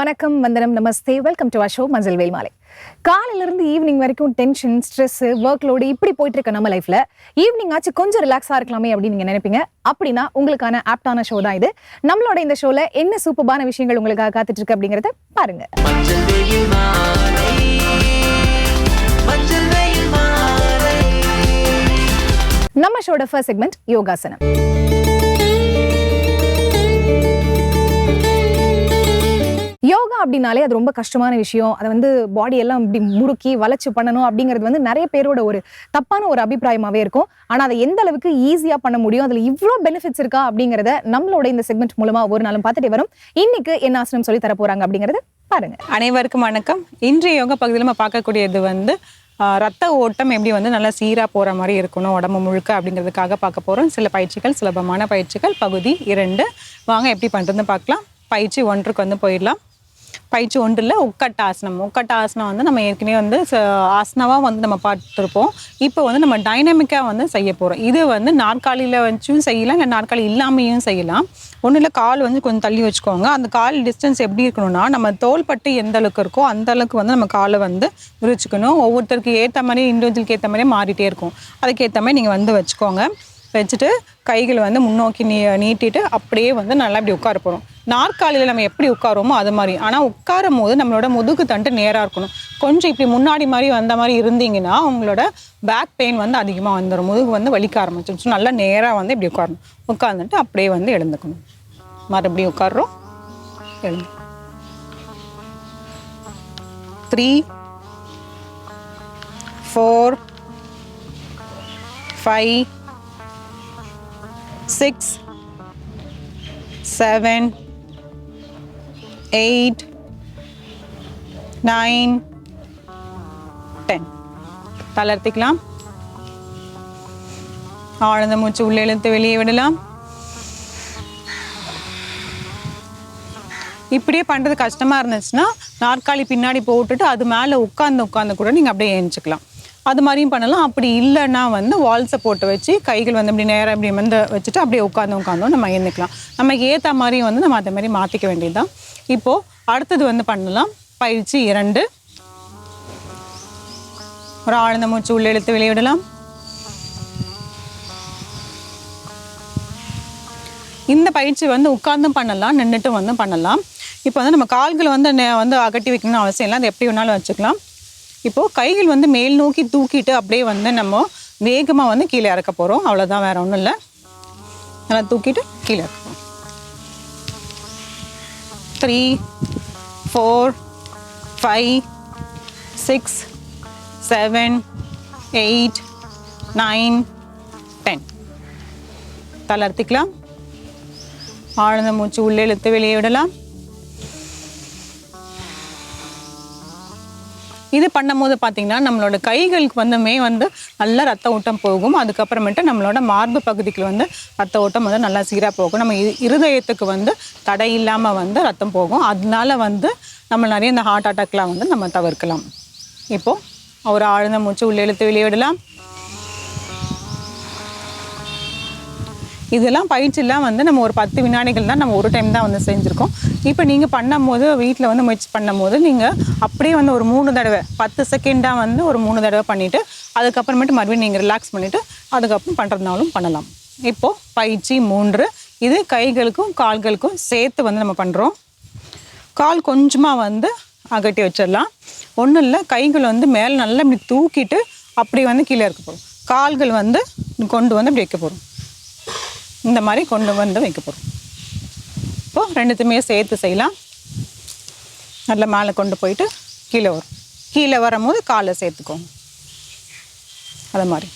வணக்கம் வந்தனம் நமஸ்தே. வெல்கம் டு அ ஷோ மஞ்சள் வேல் மாலை. காலையில இருந்து ஈவினிங் வரைக்கும் டென்ஷன் ஸ்ட்ரெஸ் ஒர்க் லோடு இப்படி போயிட்டு இருக்க நம்ம லைஃப்ல ஈவினிங் ஆச்சு கொஞ்சம் ரிலாக்ஸா இருக்கலாமே அப்படின்னு நீங்க நினைப்பீங்க. அப்படின்னா உங்களுக்கான ஆப்டான ஷோ தான் இது. நம்மளோட இந்த ஷோல என்ன சூப்பரான விஷயங்கள் உங்களுக்காக காத்துட்டு இருக்கு அப்படிங்கறத பாருங்க. நம்ம ஷோட ஃபர்ஸ்ட் செக்மெண்ட் யோகாசனம். அப்படின்னாலே அது ரொம்ப கஷ்டமான விஷயம். அதை வந்து பாடி எல்லாம் இப்படி முறுக்கி வளைச்சு பண்ணணும் அப்படிங்கிறது வந்து நிறைய பேரோட ஒரு தப்பான ஒரு அபிப்பிராயமாகவே இருக்கும். ஆனால் அதை எந்த அளவுக்கு ஈஸியாக பண்ண முடியும் அதில் இவ்வளோ பெனிஃபிட்ஸ் இருக்கா அப்படிங்கிறத நம்மளோட இந்த செக்மெண்ட் மூலமாக ஒரு நாளும் பார்த்துட்டே வரும். இன்னைக்கு என்ன ஆசனம் சொல்லி தர போறாங்க அப்படிங்கறத பாருங்க. அனைவருக்கும் வணக்கம். இன்றைய யோகா பகுதியில் நம்ம பார்க்கக்கூடியது வந்து ரத்த ஓட்டம் எப்படி வந்து நல்லா சீராக போகிற மாதிரி இருக்கணும் உடம்பு முழுக்க அப்படிங்கிறதுக்காக பார்க்க போகிறோம் சில பயிற்சிகள் சுலபமான பயிற்சிகள் பகுதி இரண்டு. வாங்க எப்படி பண்ணுறதுன்னு பார்க்கலாம். பயிற்சி ஒன்றுக்கு வந்து போயிடலாம். பயிற்சி ஒன்றில் உக்கட்ட ஆசனம். உக்கட்ட ஆசனம் வந்து நம்ம ஏற்கனவே வந்து ச- ஆசனாவாக வந்து நம்ம பார்த்துருப்போம். இப்போ வந்து நம்ம டைனமிக்காக வந்து செய்ய போகிறோம் இது வந்து நாற்காலியில் வச்சும் செய்யலாம் இல்லை நாற்காலி இல்லாமையும் செய்யலாம். ஒன்றும் இல்லை கால் வந்து கொஞ்சம் தள்ளி வச்சுக்கோங்க. அந்த கால் டிஸ்டன்ஸ் எப்படி இருக்கணும்னா நம்ம தோள்பட்டு எந்த அளவுக்கு இருக்கோ அந்த அளவுக்கு வந்து நம்ம காலை வந்து விரிச்சுக்கணும். ஒவ்வொருத்தருக்கு ஏற்ற மாதிரி இண்டிவிஜுவலுக்கு ஏற்ற மாதிரி மாறிட்டே இருக்கும். அதுக்கேற்ற மாதிரி நீங்கள் வந்து வச்சுக்கோங்க. வச்சுட்டு கைகளை வந்து முன்னோக்கி நீ நீட்டிட்டு அப்படியே வந்து நல்லா இப்படி உட்கார போகிறோம் நாற்காலியில் நம்ம எப்படி உட்காருவோமோ அது மாதிரி. ஆனால் உட்காரும் போது நம்மளோட முதுகு தண்டு நேராக இருக்கணும். கொஞ்சம் இப்படி முன்னாடி மாதிரி வந்த மாதிரி இருந்தீங்கன்னா உங்களோட பேக் பெயின் வந்து அதிகமாக வந்துடும் முதுகு வந்து வலிக்க ஆரம்பிச்சிடும் ஸோ நல்லா நேராக வந்து இப்படி உட்காரணும். உட்காந்துட்டு அப்படியே வந்து எழுந்துக்கணும். மறுபடியும் உட்காடுறோம் எழுந்து. Three four five six seven eight nine ten தளர்த்திக்கலாம். ஆழ்ந்த மூச்சு உள்ளே இழுத்து வெளியே விடலாம். இப்படியே பண்ணுறது கஷ்டமாக இருந்துச்சுன்னா நாற்காலி பின்னாடி போட்டுட்டு அது மேலே உட்காந்து உட்காந்து கூட நீங்கள் அப்படியே எழுந்துக்கலாம் அது மாதிரியும் பண்ணலாம். அப்படி இல்லைன்னா வந்து வால்ஸை போட்டு வச்சு கைகள் வந்து இப்படி நேராக இப்படி வந்து வச்சுட்டு அப்படியே உட்காந்து உட்காந்து நம்ம ஏந்திக்கலாம் நமக்கு ஏற்ற மாதிரி வந்து நம்ம அதை மாதிரி மாற்றிக்க வேண்டியதுதான். இப்போது அடுத்தது வந்து பண்ணலாம். பயிற்சி இரண்டு. ஒரு ஆழ்ந்த மூச்சு உள்ளே இழுத்து வெளியிடலாம். இந்த பயிற்சி வந்து உட்கார்ந்தும் பண்ணலாம் நின்றுட்டும் வந்து பண்ணலாம். இப்போ வந்து நம்ம கால்களை வந்து வந்து அகட்டி வைக்கணும்னு அவசியம் இல்லை. அது எப்படி வேணாலும் வச்சுக்கலாம். இப்போது கைகள் வந்து மேல் நோக்கி தூக்கிட்டு அப்படியே வந்து நம்ம வேகமாக வந்து கீழே இறக்க போகிறோம் அவ்வளோதான் வேறு ஒன்றும் இல்லை. நல்லா தூக்கிட்டு கீழே இறக்க போகிறோம் three four five six seven eight nine ten தளர்த்திக்கலாம் ஆழ்ந்த மூச்சு உள்ளே இழுத்து வெளியே விடலாம். இது பண்ணும்போது பார்த்திங்கன்னா நம்மளோட கைகளுக்கு வந்துமே வந்து நல்ல ரத்த ஓட்டம் போகும். அதுக்கப்புறமேட்டு நம்மளோட மார்பு பகுதிக்கு வந்து ரத்த ஓட்டம் வந்து நல்லா சீராக போகும். நம்ம இருதயத்துக்கு வந்து தடை இல்லாமல் வந்து ரத்தம் போகும். அதனால வந்து நம்ம நிறைய இந்த ஹார்ட் அட்டாக்லாம் வந்து நம்ம தவிர்க்கலாம். இப்போது ஒரு ஆழ்ந்த மூச்சு உள்ளே இழுத்து வெளியே இதெல்லாம் பயிற்சியெல்லாம் வந்து நம்ம ஒரு பத்து வினாடிகள் தான் நம்ம ஒரு டைம் தான் வந்து செஞ்சுருக்கோம். இப்போ நீங்கள் பண்ணும்போது வீட்டில் வந்து முயற்சி பண்ணும்போது நீங்கள் அப்படியே வந்து ஒரு மூணு தடவை பத்து செகண்டாக வந்து ஒரு மூணு தடவை பண்ணிவிட்டு அதுக்கப்புறமேட்டு மறுபடியும் நீங்கள் ரிலாக்ஸ் பண்ணிவிட்டு அதுக்கப்புறம் பண்ணுறதுனாலும் பண்ணலாம். இப்போது பயிற்சி மூன்று இது கைகளுக்கும் கால்களுக்கும் சேர்த்து வந்து நம்ம பண்ணுறோம் கால் கொஞ்சமாக வந்து அகட்டி வச்சிடலாம். ஒன்றும் இல்லை கைகள் வந்து மேலே நல்லா இப்படி தூக்கிட்டு அப்படி வந்து கீழே இருக்க போகிறோம் கால்கள் வந்து கொண்டு வந்து இப்படி வைக்க போகிறோம் இந்த மாதிரி கொண்டு வந்து வைக்க போகிறோம் இப்போது ரெண்டுத்தையுமே சேர்த்து செய்யலாம். நல்ல மேலே கொண்டு போயிட்டு கீழே வரும். கீழே வரும்போது காலை சேர்த்துக்கோங்க. அது மாதிரி.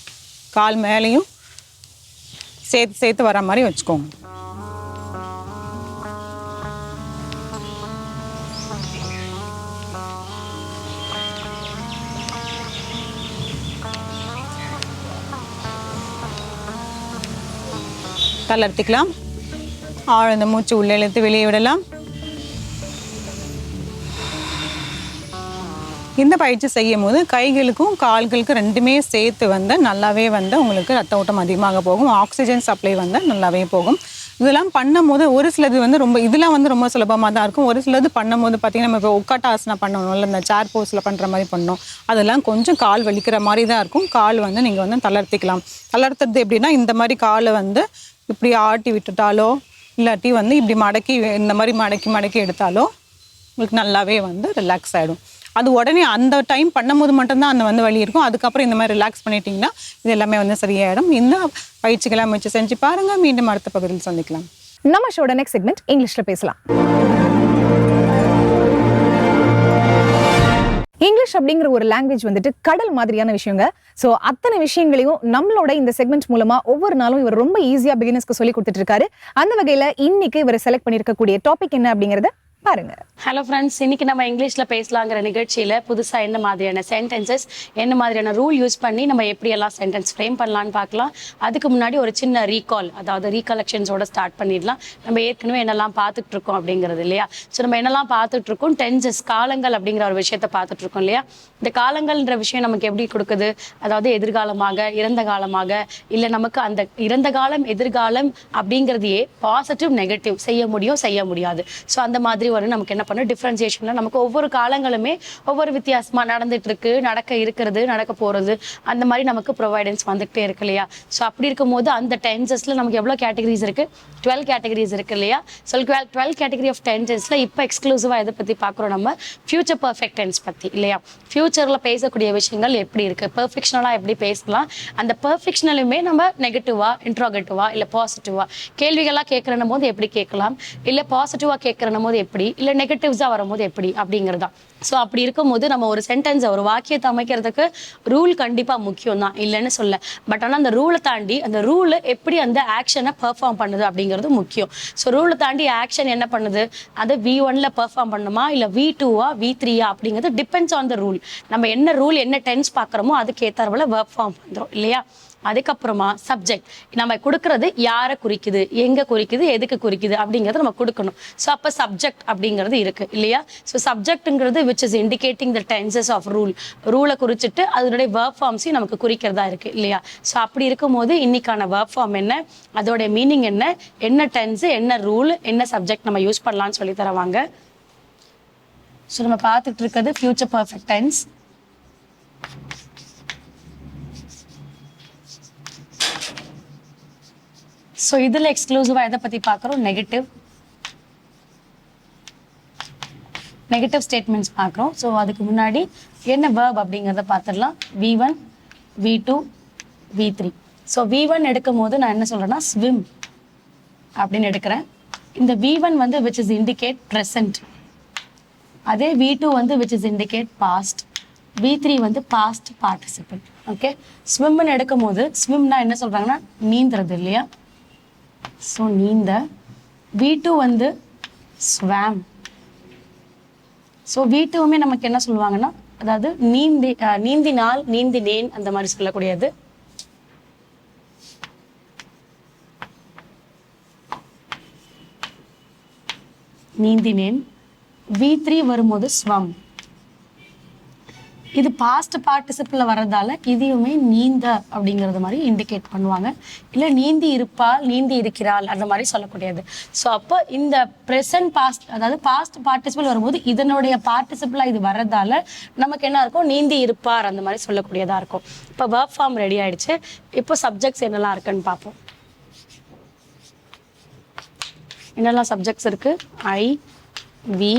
கால் மேலேயும் சேர்த்து சேர்த்து வர மாதிரி வச்சுக்கோங்க. தளர்த்திக்கலாம் ஆழ்ந்த மூச்சு உள்ளே இழுத்து வெளியே விடலாம். இந்த பயிற்சி செய்யும் போது கைகளுக்கும் கால்களுக்கும் ரெண்டுமே சேர்த்து வந்து நல்லாவே வந்து உங்களுக்கு ரத்த ஓட்டம் அதிகமாக போகும். ஆக்சிஜன் சப்ளை வந்து நல்லாவே போகும். இதெல்லாம் பண்ணும்போது ஒரு சிலது வந்து ரொம்ப இதெல்லாம் வந்து ரொம்ப சுலபமாக தான் இருக்கும். ஒரு சிலது பண்ணும்போது பார்த்திங்கன்னா நம்ம இப்போ உட்காட்ட ஆசனம் பண்ணணும்ல இந்த சேர் போஸில் பண்ணுற மாதிரி பண்ணோம் அதெல்லாம் கொஞ்சம் கால் வலிக்கிற மாதிரி தான் இருக்கும். கால் வந்து நீங்கள் வந்து தளர்த்திக்கலாம். தளர்த்துறது எப்படின்னா இந்த மாதிரி காலை வந்து இப்படி ஆட்டி விட்டுட்டாலோ இல்லாட்டி வந்து இப்படி மடக்கி இந்த மாதிரி மடக்கி மடக்கி எடுத்தாலோ உங்களுக்கு நல்லாவே வந்து ரிலாக்ஸ் ஆகிடும் அது உடனே அந்த டைம் பண்ணும்போது மட்டும்தான் அந்த வந்து வழி இருக்கும். அதுக்கப்புறம் இந்த மாதிரி ரிலாக்ஸ் பண்ணிட்டீங்கன்னா இது எல்லாமே வந்து சரியாயிடும். இந்த பயிற்சிகளை முயற்சி செஞ்சு பாருங்கள் மீண்டும் அடுத்த பகுதியில் சந்திக்கலாம். நம்ம ஷோட நெக்ஸ்ட் செக்மெண்ட் இங்கிலீஷில் பேசலாம். இங்கிலீஷ் அப்படிங்கிற ஒரு லாங்குவேஜ் வந்துட்டு கடல் மாதிரியான விஷயங்க. ஸோ அத்தனை விஷயங்களையும் நம்மளோட இந்த செக்மெண்ட் மூலமா ஒவ்வொரு நாளும் இவர் ரொம்ப ஈஸியாக பிகினர்ஸ்க்கு சொல்லி கொடுத்துட்டு இருக்காரு. அந்த வகையில் இன்னைக்கு இவர் செலக்ட் பண்ணியிருக்கக்கூடிய டாபிக் என்ன அப்படிங்கிறத பாருங்க. ஹலோ ஃப்ரெண்ட்ஸ் இன்னைக்கு நம்ம இங்கிலீஷ்ல பேசலாங்கிற நிகழ்ச்சியில புதுசாக என்ன மாதிரியான சென்டென்சஸ் என்ன மாதிரியான ரூல் யூஸ் பண்ணி நம்ம எப்படியெல்லாம் சென்டென்ஸ் ஃப்ரேம் பண்ணலாம்னு பார்க்கலாம். அதுக்கு முன்னாடி ஒரு சின்ன ரீகால் அதாவது ரீகலெக்ஷன்ஸோட ஸ்டார்ட் பண்ணிடலாம். நம்ம ஏற்கனவே என்னெல்லாம் பார்த்துட்டு இருக்கோம் அப்படிங்கிறது இல்லையா? ஸோ நம்ம என்னெல்லாம் பார்த்துட்டு இருக்கோம் டென்சஸ் காலங்கள் அப்படிங்கிற ஒரு விஷயத்த பார்த்துட்டு இருக்கோம் இல்லையா? இந்த காலங்கள்ன்ற விஷயம் நமக்கு எப்படி கொடுக்குது? அதாவது எதிர்காலமாக இறந்த காலமாக இல்லை நமக்கு அந்த இறந்த காலம் எதிர்காலம் அப்படிங்கிறதையே பாசிட்டிவ் நெகட்டிவ் செய்ய முடியும் செய்ய முடியாது. ஸோ அந்த மாதிரி ஒரு நமக்கு என்ன பண்ணும் டிஃப்ரென்சியேஷன்ல நமக்கு ஒவ்வொரு காலங்களுமே ஒவ்வொரு வித்தியாசமா நடந்துட்டு இருக்கு நடக்க இருக்கிறது நடக்க போறது. அந்த மாதிரி நமக்கு ப்ரொவைடன்ஸ் வந்துகிட்டே இருக்கு இல்லையா? ஸோ அப்படி இருக்கும்போது அந்த டென்சஸ்ல நமக்கு எவ்வளோ கேட்டகரிஸ் இருக்கு? டுவெல் கேட்டகரிஸ் இருக்கு இல்லையா? So twelve twelve category of டென்சஸ்ல இப்போ எக்ஸ்க்ளூசிவா எதை பத்தி பார்க்குறோம் நம்ம? ஃபியூச்சர் பர்ஃபெக்ட் டென்ஸ் பத்தி இல்லையா? ஃபியூச்சர்ல பேசக்கூடிய விஷயங்கள் எப்படி இருக்கு? பெர்ஃபெக்ஷனலா எப்படி பேசலாம்? அந்த பெர்ஃபெக்ஷனலுமே நம்ம நெகட்டிவா இன்ட்ரோகட்டிவா இல்ல பாசிட்டிவா கேள்விகளா கேட்கறனும் போது எப்படி கேட்கலாம்? இல்ல பாசிட்டிவா கேட்கறனும் போது எப்படி இல்லை நெகட்டிவ்ஸா வரும்போது எப்படி அப்படிங்கிறதா ஸோ அப்படி இருக்கும்போது நம்ம ஒரு சென்டென்ஸை ஒரு வாக்கியத்தை அமைக்கிறதுக்கு ரூல் கண்டிப்பாக முக்கியம் தான் இல்லைன்னு சொல்ல. பட் ஆனால் அந்த ரூலை தாண்டி அந்த ரூல் எப்படி அந்த ஆக்ஷனை பெர்ஃபார்ம் பண்ணுது அப்படிங்கிறது முக்கியம். ஸோ ரூலை தாண்டி ஆக்ஷன் என்ன பண்ணுது? அது வி ஒன்ல பெர்ஃபார்ம் பண்ணுமா இல்லை வி டூவா வி த்ரீயா அப்படிங்கிறது டிபெண்ட்ஸ் ஆன் த ரூல் நம்ம என்ன ரூல் என்ன டென்ஸ் பார்க்குறோமோ அதுக்கு ஏற்றாப்புல ஒர்க் ஃபார்ம் பண்ணுறோம் இல்லையா? அதுக்கப்புறமா சப்ஜெக்ட் நம்ம கொடுக்கறது யாரை குறிக்குது? எங்க குறிக்குது? எதுக்கு குறிக்குது? அப்படிங்கறத நம்ம கொடுக்கணும். ஸோ அப்போ சப்ஜெக்ட் அப்படிங்கிறது இருக்கு இல்லையா? So சப்ஜெக்ட்ங்கிறது which is indicating the tenses of rule ரூலை குறிச்சிட்டு அதனுடைய ஒர்க் ஃபார்ம்ஸையும் நமக்கு குறிக்கிறதா இருக்கு இல்லையா? ஸோ அப்படி இருக்கும்போது இன்னைக்கான ஒர்க் ஃபார்ம் என்ன? அதோடைய மீனிங் என்ன? என்ன டென்ஸ் என்ன ரூல் என்ன சப்ஜெக்ட் நம்ம யூஸ் பண்ணலாம்னு சொல்லி தருவாங்க. ஸோ நம்ம பார்த்துட்டு இருக்கிறது ஃபியூச்சர் பர்ஃபெக்ட் டென்ஸ் ஸோ இதில் எக்ஸ்க்ளூசிவாக எதை பற்றி பார்க்குறோம்? நெகட்டிவ் நெகட்டிவ் ஸ்டேட்மெண்ட்ஸ் பார்க்குறோம். ஸோ அதுக்கு முன்னாடி என்ன வேர்ப் அப்படிங்கிறத பார்த்துடலாம். V one V two V three so V one எடுக்கும் போது நான் என்ன சொல்கிறேன்னா ஸ்விம் அப்படின்னு எடுக்கிறேன். இந்த வி ஒன் வந்து விச் இஸ் இண்டிகேட் ப்ரெசன்ட் அதே வி டூ வந்து which is indicate past V three வந்து பாஸ்ட் பார்ட்டிசிபெண்ட் ஓகே ஸ்விம்னு எடுக்கும் போது ஸ்விம்னா என்ன சொல்கிறாங்கன்னா நீந்துறது இல்லையா? ஸோ நீந்த வி டூ வந்து ஸ்வாம் ஸோ வி டூவுமே நமக்கு என்ன சொல்லுவாங்கன்னா அதாவது நீந்தி நீந்தினால் நீந்தினேன் அந்த மாதிரி சொல்லக்கூடியது. நீந்தினேன். வி த்ரீ வரும்போது ஸ்வம் இது பாஸ்ட் பார்ட்டிசிபிளில் வர்றதால இதையுமே நீந்த அப்படிங்கிறது மாதிரி இண்டிகேட் பண்ணுவாங்க. இல்லை நீந்தி இருப்பாள் நீந்தி இருக்கிறாள் அந்த மாதிரி சொல்லக்கூடியது. ஸோ அப்போ இந்த ப்ரெசன்ட் பாஸ்ட் அதாவது பாஸ்ட் பார்ட்டிசிபிள் வரும்போது இதனுடைய பார்ட்டிசிபிளாக இது வர்றதால நமக்கு என்ன இருக்கும்? நீந்தி இருப்பார் அந்த மாதிரி சொல்லக்கூடியதாக இருக்கும். இப்போ ஒர்க் ஃபார்ம் ரெடி ஆயிடுச்சு. இப்போ சப்ஜெக்ட்ஸ் என்னெல்லாம் இருக்குன்னு பார்ப்போம். என்னெல்லாம் சப்ஜெக்ட்ஸ் இருக்குது I we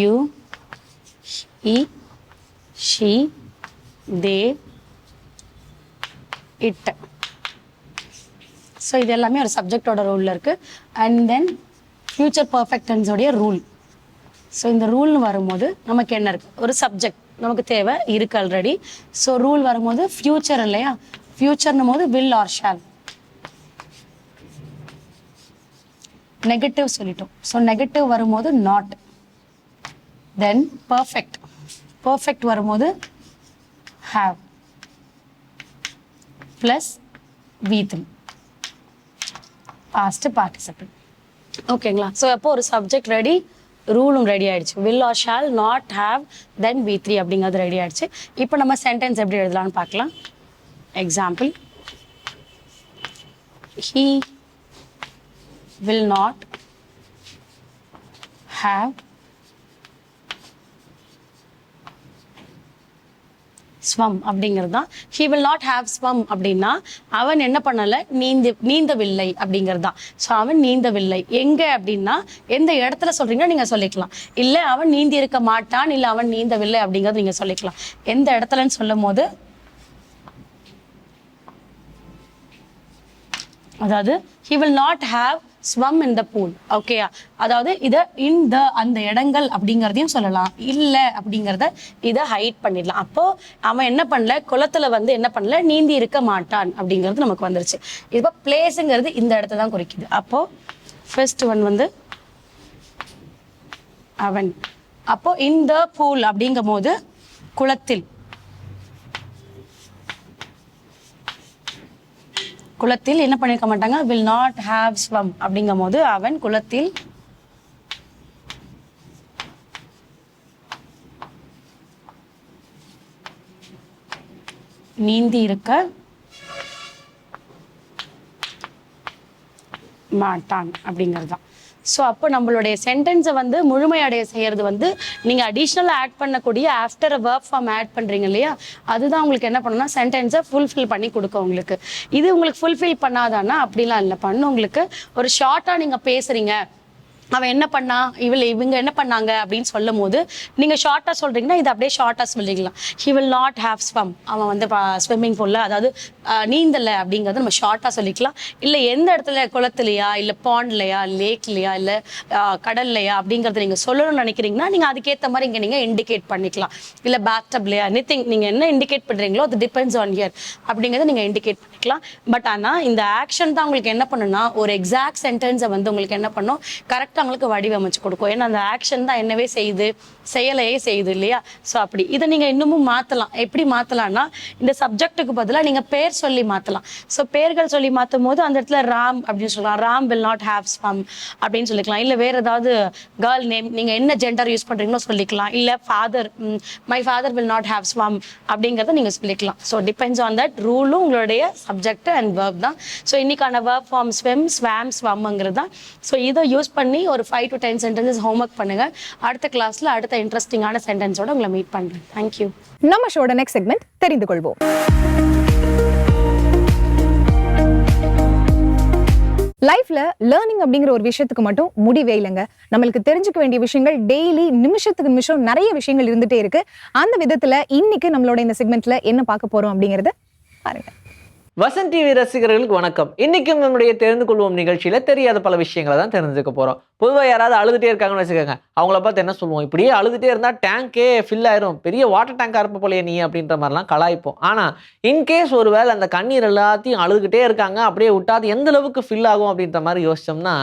you he she they it so இது எல்லாமே ஒரு சப்ஜெக்டோட ரூலில் இருக்குது அண்ட் தென் ஃப்யூச்சர் பர்ஃபெக்ட் டென்ஸோடைய ரூல் ஸோ இந்த ரூல்னு வரும்போது நமக்கு என்ன இருக்குது ஒரு சப்ஜெக்ட் நமக்கு தேவை இருக்கு ஆல்ரெடி ஸோ ரூல் வரும்போது ஃப்யூச்சர் இல்லையா? ஃப்யூச்சர்னும் போது வில் ஆர் ஷால் நெகட்டிவ் சொல்லிட்டோம். ஸோ நெகட்டிவ் வரும்போது நாட் தென் பர்ஃபெக்ட் பர்ஃபெக்ட் வரும்போது have plus V three past participle ஓகேங்களா ஸோ அப்போ ஒரு சப்ஜெக்ட் ரெடி ரூலும் ரெடி ஆயிடுச்சு. Will or shall not have then V three அப்படிங்கிறது ரெடி ஆயிடுச்சு. இப்போ நம்ம சென்டென்ஸ் எப்படி எழுதலாம்னு பார்க்கலாம். Example he will not have swum அப்படிங்கிறது தான் he will not have swum அப்படின்னா அவன் என்ன பண்ணலை? நீந்த நீந்தவில்லை அப்படிங்கிறது தான் ஸோ அவன் நீந்தவில்லை. எங்கே அப்படின்னா எந்த இடத்துல சொல்றீங்களோ நீங்கள் சொல்லிக்கலாம். இல்லை அவன் நீந்தி இருக்க மாட்டான் இல்லை அவன் நீந்தவில்லை அப்படிங்கிறது நீங்கள் சொல்லிக்கலாம். எந்த இடத்துலன்னு சொல்லும் போது அதாவது he will not have swum in the pool ஓகேயா அதாவது இதை இன் த அந்த இடங்கள் அப்படிங்கிறதையும் சொல்லலாம். இல்லை அப்படிங்கிறத இதை ஹைட் பண்ணிடலாம். அப்போ அவன் என்ன பண்ணல? குளத்துல வந்து என்ன பண்ணல? நீந்தி இருக்க மாட்டான் அப்படிங்கிறது நமக்கு வந்துருச்சு. இப்போ பிளேஸுங்கிறது இந்த இடத்த தான் குறிக்குது. அப்போ ஃபர்ஸ்ட் ஒன் வந்து அவன். அப்போ இந்த பூல் அப்படிங்கும் போது குளத்தில் குளத்தில் என்ன பண்ணிருக்க மாட்டாங்க? வில் நாட் ஹாவ் ஸ்வம் அப்படிங்கும் போது அவன் குளத்தில் நீந்தி இருக்க மாட்டான் அப்படிங்கிறது தான் ஸோ அப்போ நம்மளுடைய சென்டென்ஸை வந்து முழுமையடைய செய்யறது வந்து நீங்கள் அடிஷ்னலாக ஆட் பண்ணக்கூடிய after a verb form add பண்ணுறீங்க இல்லையா? அதுதான் உங்களுக்கு என்ன பண்ணுன்னா சென்டென்ஸை ஃபுல்ஃபில் பண்ணி கொடுக்கும் உங்களுக்கு. இது உங்களுக்கு ஃபுல்ஃபில் பண்ணாதானா அப்படிலாம் இல்லை பண்ணு உங்களுக்கு ஒரு ஷார்ட்டாக நீங்கள் பேசுகிறீங்க அவன் என்ன பண்ணா? இவள் இவங்க என்ன பண்ணாங்க அப்படின்னு சொல்லும் போது நீங்கள் ஷார்ட்டாக சொல்கிறீங்கன்னா இது அப்படியே ஷார்ட்டாக சொல்லிக்கலாம். He will not have swum அவன் வந்து ஸ்விம்மிங் பூலில் அதாவது நீந்தலை அப்படிங்கிறத நம்ம ஷார்ட்டாக சொல்லிக்கலாம். இல்லை எந்த இடத்துல குளத்துலையா இல்லை பாண்ட்லையா லேக்லையா இல்லை கடல்லையா அப்படிங்கிறத நீங்கள் சொல்லணும்னு நினைக்கிறீங்கன்னா நீங்கள் அதுக்கேற்ற மாதிரி இங்கே நீங்கள் இண்டிகேட் பண்ணிக்கலாம். இல்லை பேட்டப்லையா எனி திங் நீங்கள் என்ன இண்டிகேட் பண்ணுறீங்களோ அது டிபெண்ட்ஸ் ஆன் இயர் அப்படிங்கிறத நீங்கள் இண்டிகேட் பண்ணிக்கலாம். பட் ஆனால் இந்த ஆக்ஷன் தான் உங்களுக்கு என்ன பண்ணுன்னா ஒரு எக்ஸாக்ட் சென்டென்ஸை வந்து உங்களுக்கு என்ன பண்ணும்? கரெக்ட் அவங்களுக்கு வடிவமைச்சு கொடுக்கும். ஏன்னா அந்த ஆக்ஷன் தான் என்னவே செய்யுது செயலையே செய்யுது இல்லையா? ஸோ அப்படி. இதை நீங்கள் இன்னமும் மாற்றலாம் எப்படி மாற்றலாம்னா இந்த சப்ஜெக்ட்டுக்கு பதிலாக நீங்கள் பேர் சொல்லி மாற்றலாம் ஸோ பேர்கள் சொல்லி மாற்றும் போது அந்த இடத்துல ராம் அப்படின்னு சொல்லலாம். Ram will not have swum அப்படின்னு சொல்லிக்கலாம். இல்லை வேறு ஏதாவது கேர்ள் நேம் நீங்கள் என்ன ஜெண்டர் யூஸ் பண்ணுறீங்களோ சொல்லிக்கலாம். இல்லை father my father will not have swum அப்படிங்கிறத நீங்கள் சொல்லிக்கலாம். ஸோ டிபெண்ட்ஸ் ஆன் தட் ரூலும் உங்களுடைய சப்ஜெக்ட் அண்ட் வேர்ப் தான். ஸோ இன்னைக்கான வேர்ப் ஃபார்ம் ஸ்வெம் ஸ்வாம் ஸ்வம்ங்கிறது தான். ஸோ இதை யூஸ் பண்ணி ஒரு five to ten sentences homework பண்ணுங்க. அடுத்த கிளாஸில் அடுத்த இன்ட்ரெஸ்டிங்கான சென்டென்ஸோட உங்களை மீட் பண்ணுறேன் தேங்க்யூ நம்ம ஷோட நெக்ஸ்ட் செக்மெண்ட் தெரிந்து கொள்வோம். லைஃப்ல லேர்னிங் அப்படிங்கிற ஒரு விஷயத்துக்கு மட்டும் முடிவே இல்லைங்க. நம்மளுக்கு தெரிஞ்சுக்க வேண்டிய விஷயங்கள் டெய்லி நிமிஷத்துக்கு நிமிஷம் நிறைய விஷயங்கள் இருந்துட்டே இருக்கு. அந்த விதத்துல இன்னைக்கு நம்மளோட இந்த செக்மெண்ட்ல என்ன பார்க்க போறோம் அப்படிங்கறத பாருங்க. வசந்த் டிவி ரசிகர்களுக்கு வணக்கம். இன்னைக்கும் நம்முடைய தெரிந்து கொள்வோம் நிகழ்ச்சியில தெரியாத பல விஷயங்களை தான் தெரிஞ்சுக்க போறோம். பொதுவாக யாராவது அழுதுகிட்டே இருக்காங்கன்னு வச்சுக்கோங்க. அவங்கள பார்த்து என்ன சொல்லுவோம்? இப்படியே அழுதுகிட்டே இருந்தா டேங்கே ஃபில் ஆயிரும். பெரிய வாட்டர் டேங்க் இருப்ப போலையே நீ அப்படின்ற மாதிரிலாம் கலாய்ப்போம். ஆனா இன்கேஸ் ஒருவேளை அந்த கண்ணீர் எல்லாத்தையும் அழுதுகிட்டே இருக்காங்க அப்படியே விட்டாது எந்த அளவுக்கு ஃபில் ஆகும் அப்படின்ற மாதிரி யோசிச்சோம்னா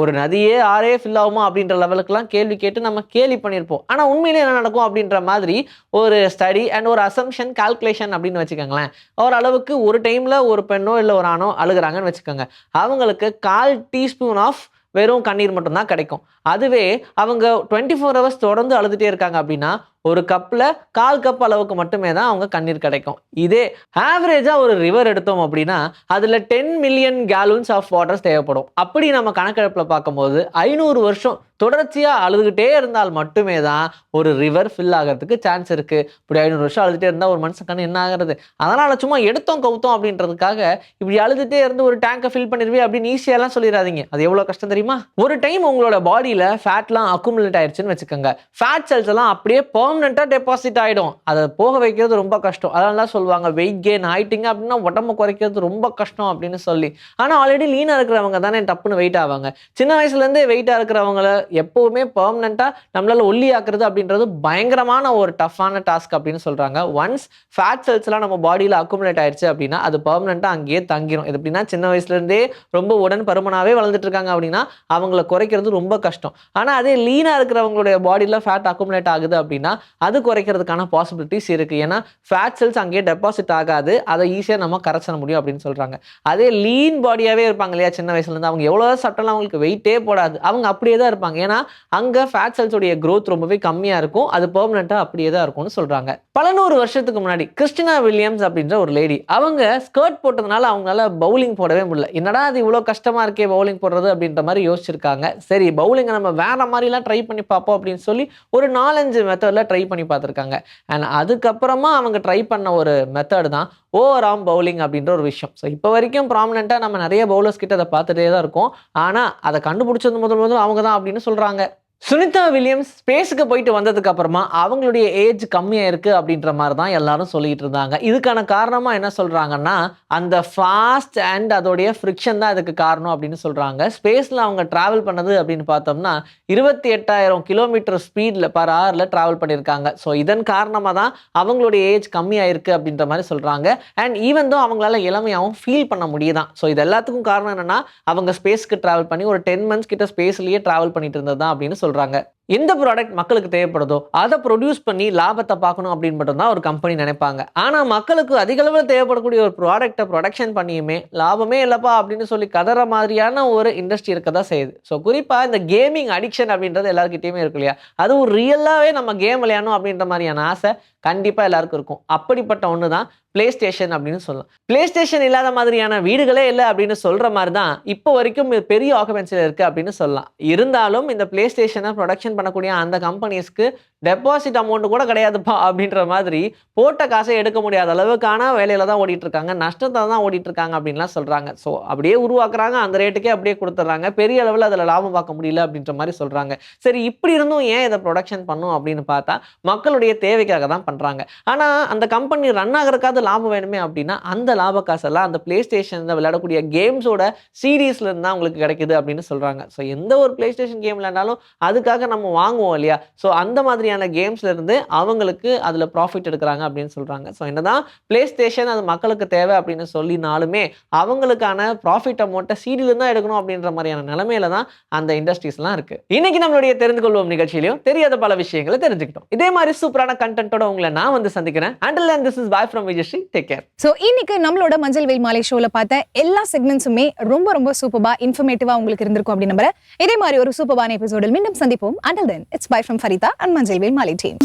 ஒரு நதியே ஆறே ஃபில் ஆகுமா அப்படின்ற லெவலுக்குலாம் கேள்வி கேட்டு நம்ம கேள்வி பண்ணியிருப்போம் ஆனால் உண்மையிலே என்ன நடக்கும் அப்படின்ற மாதிரி ஒரு ஸ்டடி அண்ட் ஒரு அசம்ஷன் கால்குலேஷன் அப்படின்னு வச்சுக்கோங்களேன். ஓரளவுக்கு ஒரு டைமில் ஒரு பெண்ணோ இல்லை ஒரு ஆணோ அழுகுறாங்கன்னு வச்சுக்கோங்க. அவங்களுக்கு கால் டீஸ்பூன் ஆஃப் வெறும் கண்ணீர் மட்டும்தான் கிடைக்கும். அதுவே அவங்க டுவெண்ட்டி ஃபோர் ஹவர்ஸ் தொடர்ந்து அழுதுகிட்டே இருக்காங்க அப்படின்னா ஒரு கப்பில் கால் கப் அளவுக்கு மட்டுமே தான் அவங்க கண்ணீர் கிடைக்கும். இதே ஆவரேஜாக ஒரு ரிவர் எடுத்தோம் அப்படின்னா அதில் ten million gallons of waters தேவைப்படும். அப்படி நம்ம கணக்கெடுப்பில் பார்க்கும்போது ஐநூறு வருஷம் தொடர்ச்சியாக அழுதுகிட்டே இருந்தால் மட்டுமே தான் ஒரு ரிவர் ஃபில் ஆகிறதுக்கு சான்ஸ் இருக்குது இப்படி ஐநூறு வருஷம் அழுதுகிட்டே இருந்தால் ஒரு மனுஷன் கண்ணு என்ன ஆகிறது? அதனால் சும்மா எடுத்தோம் கவுத்தோம் அப்படின்றதுக்காக இப்படி அழுதுகிட்டே இருந்து ஒரு டேங்கை ஃபில் பண்ணிடுவே அப்படின்னு ஈஸியாலாம் சொல்லிடாதீங்க அது எவ்வளோ கஷ்டம் தெரியுமா? ஒரு டைம் உங்களோட பாடியில் ஃபேட்லாம் அக்குமுலேட் ஆயிடுச்சுன்னு வச்சுக்கோங்க. ஃபேட் செல்ஸ் எல்லாம் அப்படியே பர்மனெண்ட்டாக டெபாசிட் ஆகிடும் அதை போக வைக்கிறது ரொம்ப கஷ்டம். அதனால தான் சொல்லுவாங்க வெயிட் கெயின் ஆகிட்டிங்க அப்படின்னா உடம்பு குறைக்கிறது ரொம்ப கஷ்டம் அப்படின்னு சொல்லி. ஆனால் ஆல்ரெடி லீனாக இருக்கிறவங்க தானே டப்புன்னு வெயிட் ஆவாங்க. சின்ன வயசுலேருந்தே வெயிட்டாக இருக்கிறவங்கள எப்போவுமே பர்மனெண்ட்டாக நம்மளால் ஒல்லி ஆக்குறது அப்படின்றது பயங்கரமான ஒரு டஃப்பான டாஸ்க் அப்படின்னு சொல்கிறாங்க ஒன்ஸ் ஃபேட் செல்ஸ்லாம் நம்ம பாடியில் அக்குமுலேட் ஆயிடுச்சு அப்படின்னா அது பர்மனெண்ட்டாக அங்கேயே தங்கிடும் இது எப்படின்னா சின்ன வயசுலேருந்தே ரொம்ப உடன் பருமனாகவே வளர்ந்துட்டு இருக்காங்க அப்படின்னா அவங்கள குறைக்கிறது ரொம்ப கஷ்டம். ஆனால் அதே லீனாக இருக்கிறவங்களுடைய பாடியில் ஃபேட் அக்குமுலேட் ஆகுது அப்படின்னா அது குறைக்கிறதுக்கான பாசிபிலிட்டிஸ் இருக்குது ஏன்னா ஃபேட் செல்ஸ் அங்கேயே டெபாசிட் ஆகாது. அதை ஈஸியாக நம்ம கரைச்சிட முடியும் அப்படின்னு சொல்கிறாங்க அதே லீன் பாடியாகவே இருப்பாங்க இல்லையா சின்ன வயசுலேருந்து அவங்க எவ்வளோ சாப்பிட்டாலும் அவங்களுக்கு வெயிட்டே போடாது. அவங்க அப்படியே தான் இருப்பாங்க. ஏன்னா அங்கே ஃபேட் செல்ஸோடைய க்ரோத் ரொம்பவே கம்மியாக இருக்கும். அது பெர்மனெண்ட்டாக அப்படியே தான் இருக்கும்னு சொல்கிறாங்க பல நூறு வருஷத்துக்கு முன்னாடி கிறிஸ்டினா வில்லியம்ஸ் அப்படின்ற ஒரு லேடி அவங்க ஸ்கர்ட் போட்டதுனால அவங்களால பவுலிங் போடவே முடியல. என்னடா அது இவ்வளோ கஷ்டமாக இருக்கே பவுலிங் போடுறது அப்படின்ற மாதிரி யோசிச்சிருக்காங்க. சரி பவுலிங்கை நம்ம வேற மாதிரிலாம் ட்ரை பண்ணி பார்ப்போம் அப்படின்னு சொல்லி ஒரு நாலஞ்சு மெத்தடில் ட்ரை பண்ணி பார்த்துருக்காங்க. அண்ட் அதுக்கப்புறமா அவங்க ட்ரை பண்ண ஒரு மெத்தட் தான் ஓவர் ஆம் பவுலிங் அப்படின்ற ஒரு விஷயம். ஸோ இப்போ வரைக்கும் ப்ராமினெண்ட்டாக நம்ம நிறைய பவுலர்ஸ் கிட்ட அதை பார்த்துட்டே தான் இருக்கோம். ஆனால் அதை கண்டுபிடிச்சது முதல் முதல் அவங்க தான் அப்படின்னு சொல்கிறாங்க சுனிதா வில்லியம்ஸ் ஸ்பேஸுக்கு போயிட்டு வந்ததுக்கு அப்புறமா அவங்களுடைய ஏஜ் கம்மியாக இருக்குது அப்படின்ற மாதிரி தான் எல்லாரும் சொல்லிட்டு இருந்தாங்க. இதுக்கான காரணமாக என்ன சொல்கிறாங்கன்னா அந்த ஃபாஸ்ட் அண்ட் அதோடைய ஃப்ரிக்ஷன் தான் அதுக்கு காரணம் அப்படின்னு சொல்கிறாங்க ஸ்பேஸில் அவங்க ட்ராவல் பண்ணது அப்படின்னு பார்த்தோம்னா இருபத்தி எட்டாயிரம் கிலோமீட்டர் ஸ்பீடில் பர் ஹவரில் ட்ராவல் பண்ணியிருக்காங்க. ஸோ இதன் காரணமாக தான் அவங்களுடைய ஏஜ் கம்மியாக இருக்குது அப்படின்ற மாதிரி சொல்கிறாங்க அண்ட் ஈவன் தான் அவங்களால இளமையாகவும் ஃபீல் பண்ண முடியுதான். ஸோ இது எல்லாத்துக்கும் காரணம் என்னன்னா அவங்க ஸ்பேஸ்க்கு ட்ராவல் பண்ணி ஒரு டென் மந்த்ஸ் கிட்ட ஸ்பேஸ்லேயே ட்ராவல் பண்ணிட்டு இருந்தது தான் அப்படின்னு சொல்கிறாங்க எந்த ப்ராடக்ட் மக்களுக்கு தேவைப்படுதோ அதை ப்ரொடியூஸ் பண்ணி லாபத்தை பார்க்கணும் அப்படின்னு மட்டும்தான் ஒரு கம்பெனி நினைப்பாங்க. ஆனால் மக்களுக்கு அதிகளவில் தேவைப்படக்கூடிய ஒரு ப்ராடக்ட்டை ப்ரொடக்ஷன் பண்ணியுமே லாபமே இல்லைப்பா அப்படின்னு சொல்லி கதற மாதிரியான ஒரு இண்டஸ்ட்ரி இருக்க தான் செய்யுது. ஸோ குறிப்பாக இந்த கேமிங் அடிக்ஷன் அப்படின்றது எல்லாருக்கிட்டையுமே இருக்கு இல்லையா? அதுவும் ரியலாகவே நம்ம கேம் விளையாடணும் அப்படின்ற மாதிரியான ஆசை கண்டிப்பாக எல்லாருக்கும் இருக்கும். அப்படிப்பட்ட ஒன்று தான் பிளே ஸ்டேஷன் அப்படின்னு சொல்லலாம். பிளே ஸ்டேஷன் இல்லாத மாதிரியான வீடுகளே இல்லை அப்படின்னு சொல்கிற மாதிரி தான் இப்போ வரைக்கும் பெரிய ஆக்குபென்சியில் இருக்குது அப்படின்னு சொல்லலாம். இருந்தாலும் இந்த பிளே ஸ்டேஷனை ப்ரொடக்ஷன் பண்ணக்கூடிய அந்த கம்பெனிஸ்க்கு டெபாசிட் அமௌண்ட் கூட கிடையாதுப்பா அப்படின்ற மாதிரி போட்ட காசை எடுக்க முடியாத அளவுக்கான வேலையில தான் ஓடிட்டு இருக்காங்க நஷ்டத்தை தான் ஓடிட்டு இருக்காங்க அப்படின்லாம் சொல்கிறாங்க ஸோ அப்படியே உருவாக்குறாங்க. அந்த ரேட்டுக்கே அப்படியே கொடுத்துட்றாங்க பெரிய அளவில் அதில் லாபம் பார்க்க முடியல அப்படின்ற மாதிரி சொல்கிறாங்க சரி இப்படி இருந்தும் ஏன் இதை ப்ரொடக்ஷன் பண்ணும் அப்படின்னு பார்த்தா மக்களுடைய தேவைக்காக தான் பண்ணுறாங்க ஆனால் அந்த கம்பெனி ரன் ஆகிறதுக்காவது லாபம் வேணுமே அப்படின்னா அந்த லாப காசெல்லாம் அந்த பிளே ஸ்டேஷனில் விளையாடக்கூடிய கேம்ஸோட சீரீஸ்லேருந்து தான் உங்களுக்கு கிடைக்குது அப்படின்னு சொல்கிறாங்க ஸோ எந்த ஒரு பிளே ஸ்டேஷன் கேம் விளையாண்டாலும் அதுக்காக நம்ம வாங்குவோம் இல்லையா? ஸோ அந்த மாதிரி மாதிரியான கேம்ஸ்லேருந்து அவங்களுக்கு அதில் ப்ராஃபிட் எடுக்கிறாங்க அப்படின்னு சொல்கிறாங்க ஸோ என்னதான் ப்ளே ஸ்டேஷன் அது மக்களுக்கு தேவை அப்படின்னு சொல்லினாலுமே அவங்களுக்கான ப்ராஃபிட் அமௌண்ட்டை சீடியில் தான் எடுக்கணும் அப்படின்ற மாதிரியான நிலமையில தான் அந்த இண்டஸ்ட்ரீஸ்லாம் இருக்கு. இன்னைக்கு நம்மளுடைய தெரிந்து கொள்வோம் நிகழ்ச்சியிலையும் தெரியாத பல விஷயங்களை தெரிஞ்சுக்கிட்டோம். இதே மாதிரி சூப்பரான கண்டென்ட்டோட உங்களை நான் வந்து சந்திக்கிறேன். Until and this is bye from Vijayasri take care so இன்னைக்கு நம்மளோட மஞ்சள் வெயில் மாலை ஷோல பார்த்த எல்லா செக்மெண்ட்ஸுமே ரொம்ப ரொம்ப சூப்பராக இன்ஃபர்மேட்டிவா உங்களுக்கு இருந்திருக்கும் அப்படின்னு நம்புறேன். இதே மாதிரி ஒரு சூப்பரான எபிசோடில் மீண்டும் சந்திப்போம். Until then it's bye from Farida and மஞ்சள் வெயில் மாலை டீம்